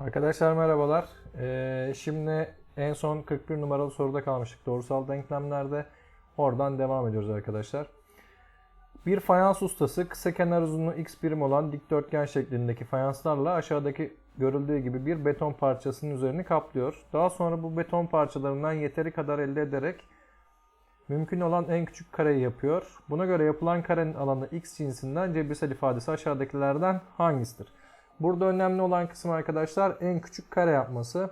Arkadaşlar merhabalar. Ee, şimdi en son 41 numaralı soruda kalmıştık. Doğrusal denklemlerde. Oradan devam ediyoruz arkadaşlar. Bir fayans ustası kısa kenar uzunluğu x birim olan dikdörtgen şeklindeki fayanslarla aşağıdaki görüldüğü gibi bir beton parçasının üzerini kaplıyor. Daha sonra bu beton parçalarından yeteri kadar elde ederek mümkün olan en küçük kareyi yapıyor. Buna göre yapılan karenin alanı x cinsinden cebirsel ifadesi aşağıdakilerden hangisidir? Burada önemli olan kısım arkadaşlar en küçük kare yapması.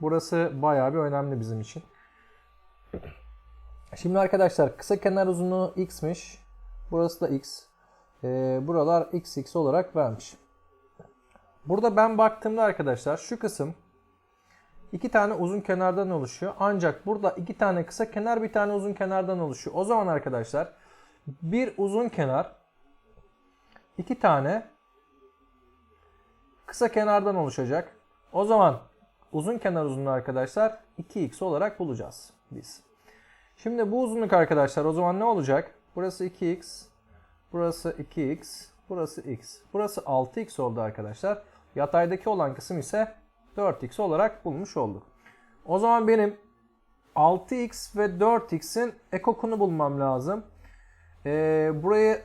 Burası bayağı bir önemli bizim için. Şimdi arkadaşlar kısa kenar uzunluğu x'miş. Burası da x. Ee, buralar x x olarak vermiş. Burada ben baktığımda arkadaşlar şu kısım iki tane uzun kenardan oluşuyor. Ancak burada iki tane kısa kenar bir tane uzun kenardan oluşuyor. O zaman arkadaşlar bir uzun kenar iki tane kısa kenardan oluşacak. O zaman uzun kenar uzunluğu arkadaşlar 2x olarak bulacağız biz. Şimdi bu uzunluk arkadaşlar o zaman ne olacak? Burası 2x, burası 2x, burası x. Burası 6x oldu arkadaşlar. Yataydaki olan kısım ise 4x olarak bulmuş olduk. O zaman benim 6x ve 4x'in ekokunu bulmam lazım. Ee, burayı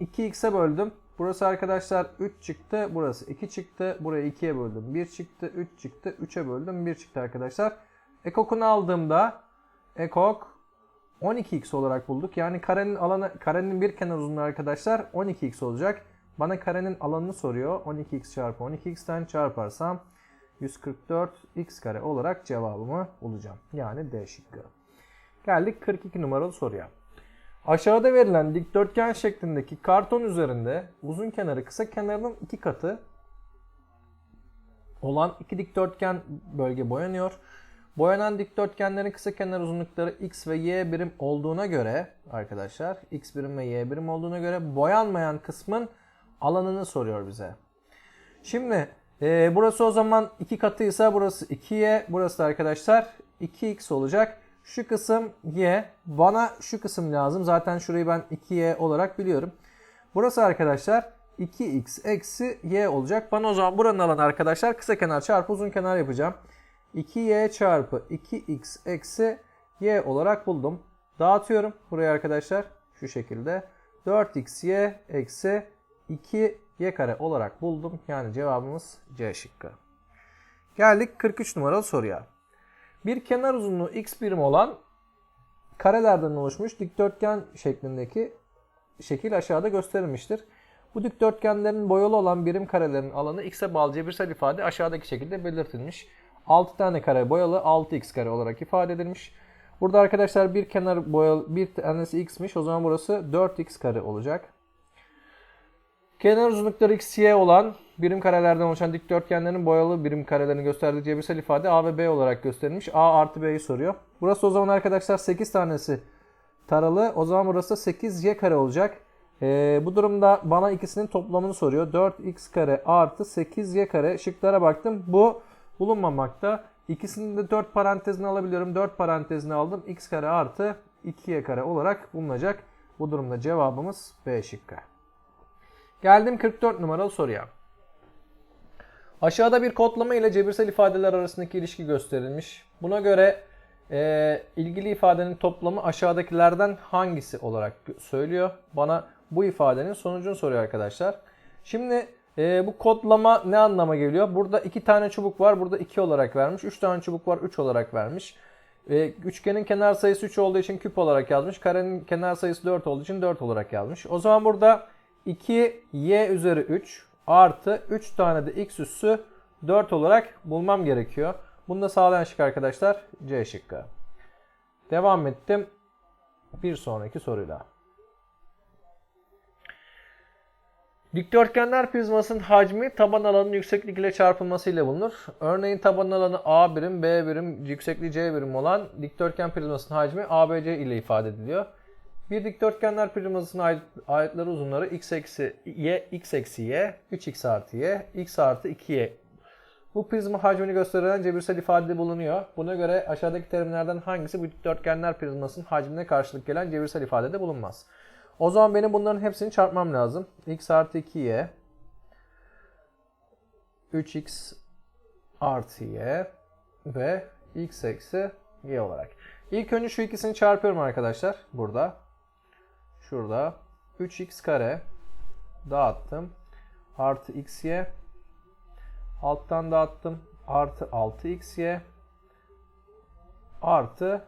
2x'e böldüm. Burası arkadaşlar 3 çıktı. Burası 2 çıktı. Burayı 2'ye böldüm. 1 çıktı. 3 çıktı. 3'e böldüm. 1 çıktı arkadaşlar. Ekokunu aldığımda ekok 12x olarak bulduk. Yani karenin alanı karenin bir kenar uzunluğu arkadaşlar 12x olacak. Bana karenin alanını soruyor. 12x çarpı 12x'ten çarparsam 144x kare olarak cevabımı bulacağım. Yani D şıkkı. Geldik 42 numaralı soruya. Aşağıda verilen dikdörtgen şeklindeki karton üzerinde uzun kenarı kısa kenarının iki katı olan iki dikdörtgen bölge boyanıyor. Boyanan dikdörtgenlerin kısa kenar uzunlukları x ve y birim olduğuna göre arkadaşlar x birim ve y birim olduğuna göre boyanmayan kısmın alanını soruyor bize. Şimdi e, burası o zaman iki katıysa burası 2y burası da arkadaşlar 2x olacak. Şu kısım y. Bana şu kısım lazım. Zaten şurayı ben 2y olarak biliyorum. Burası arkadaşlar 2x eksi y olacak. Bana o zaman buranın alanı arkadaşlar kısa kenar çarpı uzun kenar yapacağım. 2y çarpı 2x eksi y olarak buldum. Dağıtıyorum buraya arkadaşlar. Şu şekilde. 4xy eksi 2y kare olarak buldum. Yani cevabımız C şıkkı. Geldik 43 numaralı soruya. Bir kenar uzunluğu x birim olan karelerden oluşmuş dikdörtgen şeklindeki şekil aşağıda gösterilmiştir. Bu dikdörtgenlerin boyalı olan birim karelerin alanı x'e bağlı cebirsel ifade aşağıdaki şekilde belirtilmiş. 6 tane kare boyalı 6x kare olarak ifade edilmiş. Burada arkadaşlar bir kenar boyalı bir tanesi x'miş. O zaman burası 4x kare olacak. Kenar uzunlukları x, y olan birim karelerden oluşan dikdörtgenlerin boyalı birim karelerini gösterdiği cebirsel ifade a ve b olarak gösterilmiş. a artı b'yi soruyor. Burası o zaman arkadaşlar 8 tanesi taralı. O zaman burası 8y kare olacak. Ee, bu durumda bana ikisinin toplamını soruyor. 4x kare artı 8y kare. Şıklara baktım. Bu bulunmamakta. İkisini de 4 parantezine alabiliyorum. 4 parantezine aldım. x kare artı 2y kare olarak bulunacak. Bu durumda cevabımız B şıkkı. Geldim 44 numaralı soruya. Aşağıda bir kodlama ile cebirsel ifadeler arasındaki ilişki gösterilmiş. Buna göre e, ilgili ifadenin toplamı aşağıdakilerden hangisi olarak söylüyor. Bana bu ifadenin sonucunu soruyor arkadaşlar. Şimdi e, bu kodlama ne anlama geliyor? Burada iki tane çubuk var. Burada 2 olarak vermiş. 3 tane çubuk var. 3 olarak vermiş. E, üçgenin kenar sayısı 3 olduğu için küp olarak yazmış. Karenin kenar sayısı 4 olduğu için 4 olarak yazmış. O zaman burada 2y üzeri 3 artı 3 tane de x üssü 4 olarak bulmam gerekiyor. Bunu da sağlayan şık arkadaşlar C şıkkı. Devam ettim. Bir sonraki soruyla. Dikdörtgenler prizmasının hacmi taban alanının yükseklik ile çarpılmasıyla bulunur. Örneğin taban alanı A birim, B birim, yüksekliği C birim olan dikdörtgen prizmasının hacmi ABC ile ifade ediliyor. Bir dikdörtgenler prizmasının ait- uzunları x eksi y, x eksi y, 3x artı y, x artı 2y. Bu prizma hacmini gösteren cebirsel ifade bulunuyor. Buna göre aşağıdaki terimlerden hangisi bu dikdörtgenler prizmasının hacmine karşılık gelen cebirsel ifadede bulunmaz? O zaman benim bunların hepsini çarpmam lazım. x artı 2y 3x artı y ve x eksi y olarak. İlk önce şu ikisini çarpıyorum arkadaşlar. Burada. Şurada. 3x kare dağıttım. Artı xy. Alttan dağıttım. Artı 6xy. Artı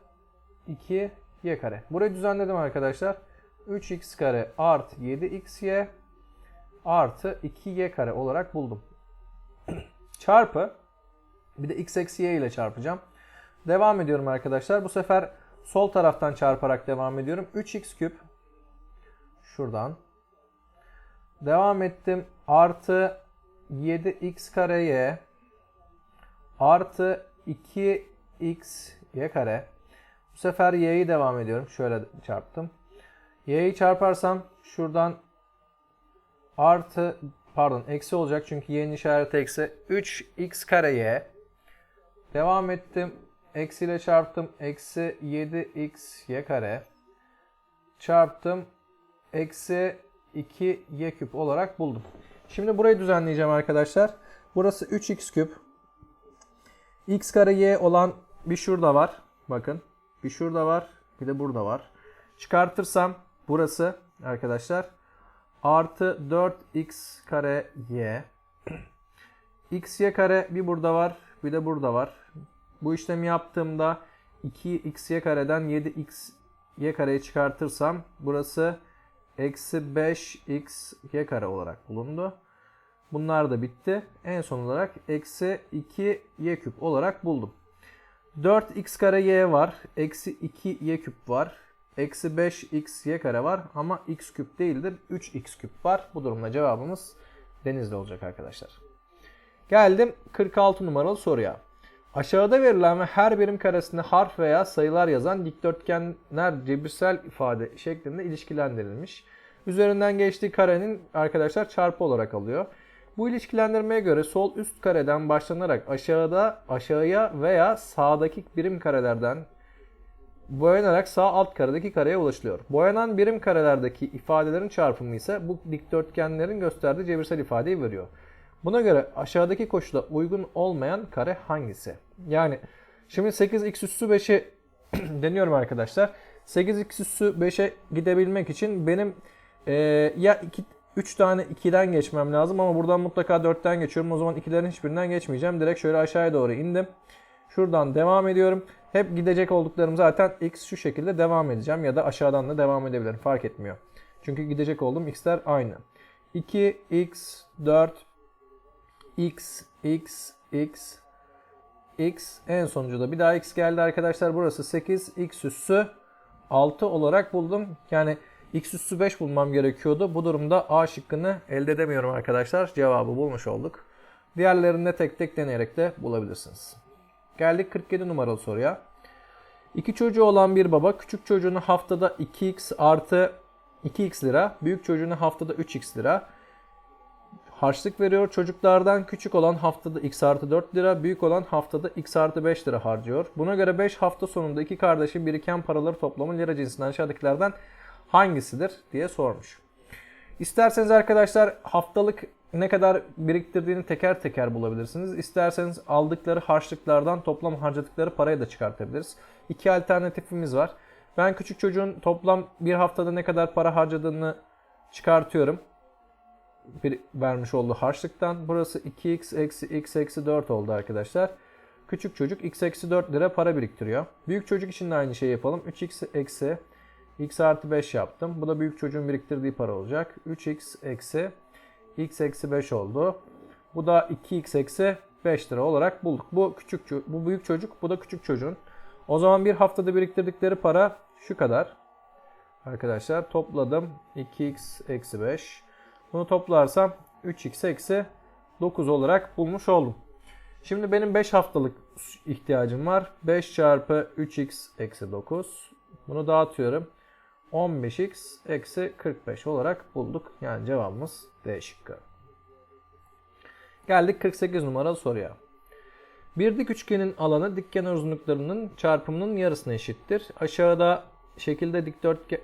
2y kare. Burayı düzenledim arkadaşlar. 3x kare artı 7xy artı 2y kare olarak buldum. Çarpı bir de x eksi y ile çarpacağım. Devam ediyorum arkadaşlar. Bu sefer sol taraftan çarparak devam ediyorum. 3x küp şuradan. Devam ettim. Artı 7x kare y artı 2x y kare. Bu sefer y'yi devam ediyorum. Şöyle çarptım. y'yi çarparsam şuradan artı pardon eksi olacak çünkü y'nin işareti eksi 3x kare y. Devam ettim. Eksi ile çarptım. Eksi 7x y kare. Çarptım. Eksi 2 y küp olarak buldum. Şimdi burayı düzenleyeceğim arkadaşlar. Burası 3x küp. x kare y olan bir şurada var. Bakın. Bir şurada var. Bir de burada var. Çıkartırsam burası arkadaşlar artı 4x kare y. x y kare bir burada var. Bir de burada var. Bu işlemi yaptığımda 2xy kareden 7x y kareyi çıkartırsam burası eksi 5x y kare olarak bulundu. Bunlar da bitti. En son olarak eksi 2 y küp olarak buldum. 4x kare y var. Eksi 2 y küp var. Eksi 5x y kare var. Ama x küp değildir. 3x küp var. Bu durumda cevabımız denizli olacak arkadaşlar. Geldim 46 numaralı soruya. Aşağıda verilen ve her birim karesinde harf veya sayılar yazan dikdörtgenler cebirsel ifade şeklinde ilişkilendirilmiş. Üzerinden geçtiği karenin arkadaşlar çarpı olarak alıyor. Bu ilişkilendirmeye göre sol üst kareden başlanarak aşağıda aşağıya veya sağdaki birim karelerden boyanarak sağ alt karedeki kareye ulaşılıyor. Boyanan birim karelerdeki ifadelerin çarpımı ise bu dikdörtgenlerin gösterdiği cebirsel ifadeyi veriyor. Buna göre aşağıdaki koşula uygun olmayan kare hangisi? Yani şimdi 8x üssü 5'i deniyorum arkadaşlar. 8x üssü 5'e gidebilmek için benim e, ya 2 3 tane 2'den geçmem lazım ama buradan mutlaka 4'ten geçiyorum. O zaman 2'lerin hiçbirinden geçmeyeceğim. Direkt şöyle aşağıya doğru indim. Şuradan devam ediyorum. Hep gidecek olduklarım zaten x şu şekilde devam edeceğim ya da aşağıdan da devam edebilirim. Fark etmiyor. Çünkü gidecek olduğum x'ler aynı. 2, x, 4, x, x, x, x. En sonuncu da bir daha x geldi arkadaşlar. Burası 8, x üssü 6 olarak buldum. Yani x üssü 5 bulmam gerekiyordu. Bu durumda A şıkkını elde edemiyorum arkadaşlar. Cevabı bulmuş olduk. Diğerlerini de tek tek deneyerek de bulabilirsiniz. Geldik 47 numaralı soruya. İki çocuğu olan bir baba küçük çocuğuna haftada 2x artı 2x lira, büyük çocuğuna haftada 3x lira harçlık veriyor. Çocuklardan küçük olan haftada x artı 4 lira, büyük olan haftada x artı 5 lira harcıyor. Buna göre 5 hafta sonunda iki kardeşin biriken paraları toplamı lira cinsinden aşağıdakilerden hangisidir diye sormuş. İsterseniz arkadaşlar haftalık ne kadar biriktirdiğini teker teker bulabilirsiniz. İsterseniz aldıkları harçlıklardan toplam harcadıkları parayı da çıkartabiliriz. İki alternatifimiz var. Ben küçük çocuğun toplam bir haftada ne kadar para harcadığını çıkartıyorum. Bir vermiş olduğu harçlıktan. Burası 2x eksi x eksi 4 oldu arkadaşlar. Küçük çocuk x eksi 4 lira para biriktiriyor. Büyük çocuk için de aynı şeyi yapalım. 3x eksi x artı 5 yaptım. Bu da büyük çocuğun biriktirdiği para olacak. 3x eksi x eksi 5 oldu. Bu da 2x eksi 5 lira olarak bulduk. Bu küçük bu büyük çocuk, bu da küçük çocuğun. O zaman bir haftada biriktirdikleri para şu kadar. Arkadaşlar topladım 2x eksi 5. Bunu toplarsam 3x eksi 9 olarak bulmuş oldum. Şimdi benim 5 haftalık ihtiyacım var. 5 çarpı 3x eksi 9. Bunu dağıtıyorum. 15x eksi 45 olarak bulduk. Yani cevabımız D şıkkı. Geldik 48 numaralı soruya. Bir dik üçgenin alanı dik kenar uzunluklarının çarpımının yarısına eşittir. Aşağıda şekilde dikdörtgen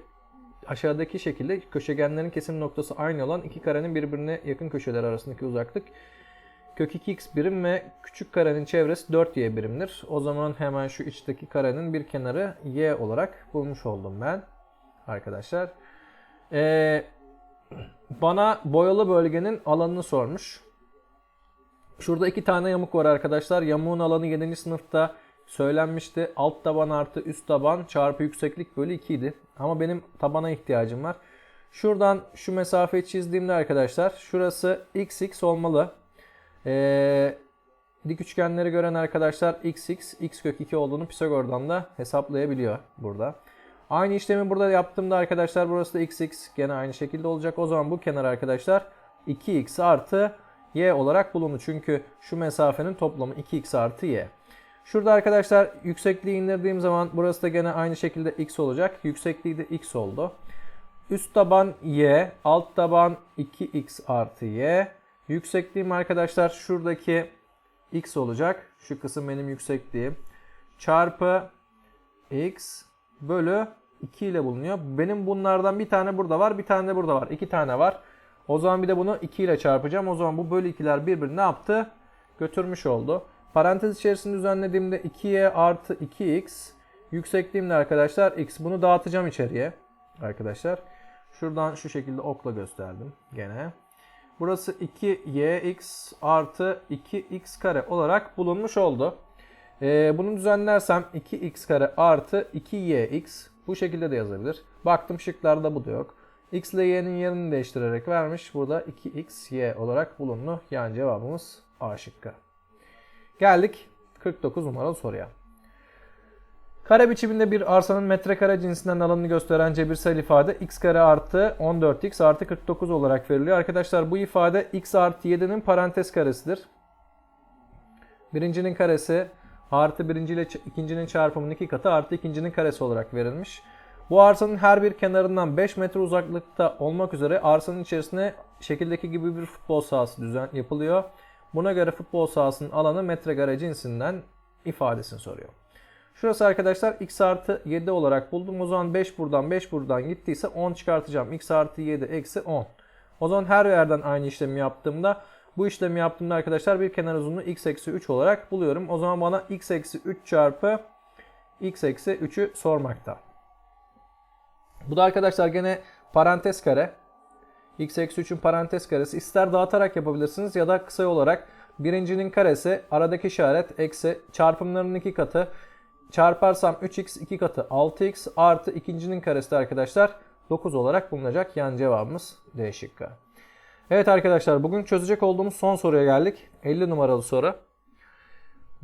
aşağıdaki şekilde köşegenlerin kesim noktası aynı olan iki karenin birbirine yakın köşeler arasındaki uzaklık kök 2x birim ve küçük karenin çevresi 4y birimdir. O zaman hemen şu içteki karenin bir kenarı y olarak bulmuş oldum ben arkadaşlar. Ee, bana boyalı bölgenin alanını sormuş. Şurada iki tane yamuk var arkadaşlar. Yamuğun alanı 7. sınıfta söylenmişti. Alt taban artı üst taban çarpı yükseklik bölü 2 idi. Ama benim tabana ihtiyacım var. Şuradan şu mesafeyi çizdiğimde arkadaşlar şurası xx olmalı. Ee, dik üçgenleri gören arkadaşlar xx, x kök 2 olduğunu Pisagor'dan da hesaplayabiliyor burada. Aynı işlemi burada yaptığımda arkadaşlar burası da xx gene aynı şekilde olacak. O zaman bu kenar arkadaşlar 2x artı y olarak bulundu. Çünkü şu mesafenin toplamı 2x artı y. Şurada arkadaşlar yüksekliği indirdiğim zaman burası da gene aynı şekilde x olacak. Yüksekliği de x oldu. Üst taban y, alt taban 2x artı y. Yüksekliğim arkadaşlar şuradaki x olacak. Şu kısım benim yüksekliğim. Çarpı x bölü 2 ile bulunuyor. Benim bunlardan bir tane burada var, bir tane de burada var. İki tane var. O zaman bir de bunu 2 ile çarpacağım. O zaman bu bölü 2'ler birbirini ne yaptı? Götürmüş oldu. Parantez içerisinde düzenlediğimde 2y artı 2x. Yüksekliğimde arkadaşlar x. Bunu dağıtacağım içeriye. Arkadaşlar. Şuradan şu şekilde okla gösterdim. Gene. Burası 2yx artı 2x kare olarak bulunmuş oldu. Ee, bunu düzenlersem 2x kare artı 2yx bu şekilde de yazabilir. Baktım şıklarda bu da yok. x ile y'nin yerini değiştirerek vermiş. Burada 2x y olarak bulundu. Yani cevabımız A şıkkı. Geldik 49 numaralı soruya. Kare biçiminde bir arsanın metrekare cinsinden alanını gösteren cebirsel ifade x kare artı 14x artı 49 olarak veriliyor. Arkadaşlar bu ifade x artı 7'nin parantez karesidir. Birincinin karesi artı birinci ile ikincinin çarpımının iki katı artı ikincinin karesi olarak verilmiş. Bu arsanın her bir kenarından 5 metre uzaklıkta olmak üzere arsanın içerisine şekildeki gibi bir futbol sahası düzen yapılıyor. Buna göre futbol sahasının alanı metrekare cinsinden ifadesini soruyor. Şurası arkadaşlar x artı 7 olarak buldum. O zaman 5 buradan 5 buradan gittiyse 10 çıkartacağım. x artı 7 eksi 10. O zaman her yerden aynı işlemi yaptığımda bu işlemi yaptığımda arkadaşlar bir kenar uzunluğu x eksi 3 olarak buluyorum. O zaman bana x eksi 3 çarpı x eksi 3'ü sormakta. Bu da arkadaşlar gene parantez kare. X eksi 3'ün parantez karesi. İster dağıtarak yapabilirsiniz ya da kısa olarak birincinin karesi aradaki işaret eksi çarpımlarının iki katı çarparsam 3x 2 katı 6x artı ikincinin karesi de arkadaşlar 9 olarak bulunacak. Yani cevabımız D şıkkı. Evet arkadaşlar bugün çözecek olduğumuz son soruya geldik. 50 numaralı soru.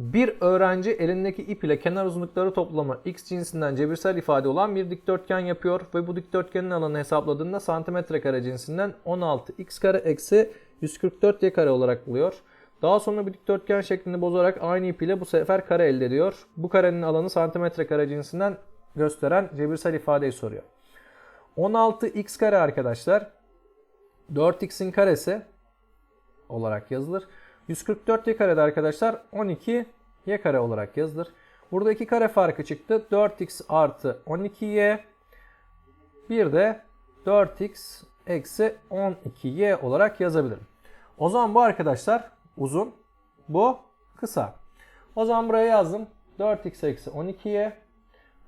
Bir öğrenci elindeki ip ile kenar uzunlukları toplamı x cinsinden cebirsel ifade olan bir dikdörtgen yapıyor ve bu dikdörtgenin alanını hesapladığında santimetre kare cinsinden 16 x kare eksi 144 y kare olarak buluyor. Daha sonra bir dikdörtgen şeklini bozarak aynı ip ile bu sefer kare elde ediyor. Bu karenin alanı santimetre kare cinsinden gösteren cebirsel ifadeyi soruyor. 16 x kare arkadaşlar 4x'in karesi olarak yazılır. 144 y karede arkadaşlar 12 y kare olarak yazılır. Burada iki kare farkı çıktı. 4x artı 12y bir de 4x eksi 12y olarak yazabilirim. O zaman bu arkadaşlar uzun. Bu kısa. O zaman buraya yazdım. 4x eksi 12y.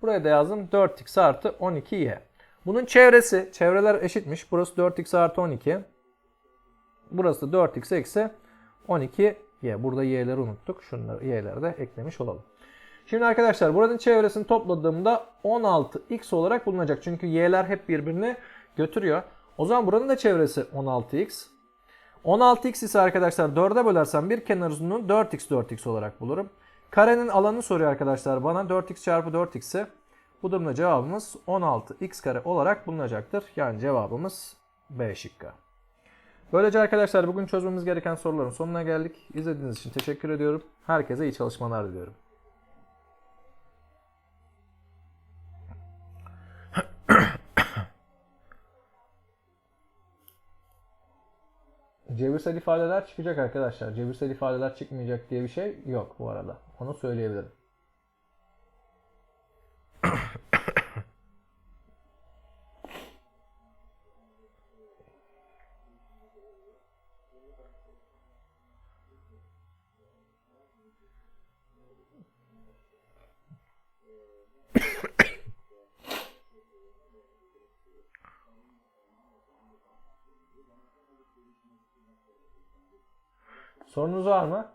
Buraya da yazdım 4x artı 12y. Bunun çevresi, çevreler eşitmiş. Burası 4x artı 12. Burası da 4x eksi 12 y. Burada y'leri unuttuk. Şunları y'leri de eklemiş olalım. Şimdi arkadaşlar buranın çevresini topladığımda 16x olarak bulunacak. Çünkü y'ler hep birbirini götürüyor. O zaman buranın da çevresi 16x. 16x ise arkadaşlar 4'e bölersem bir kenar uzunluğunu 4x 4x olarak bulurum. Karenin alanını soruyor arkadaşlar bana 4x çarpı 4x'i. Bu durumda cevabımız 16x kare olarak bulunacaktır. Yani cevabımız B şıkkı. Böylece arkadaşlar bugün çözmemiz gereken soruların sonuna geldik. İzlediğiniz için teşekkür ediyorum. Herkese iyi çalışmalar diliyorum. Cebirsel ifadeler çıkacak arkadaşlar. Cebirsel ifadeler çıkmayacak diye bir şey yok bu arada. Onu söyleyebilirim. Sorunuz var mı?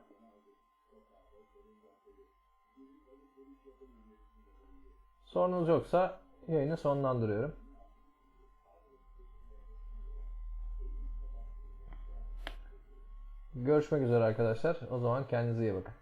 Sorunuz yoksa yayını sonlandırıyorum. Görüşmek üzere arkadaşlar. O zaman kendinize iyi bakın.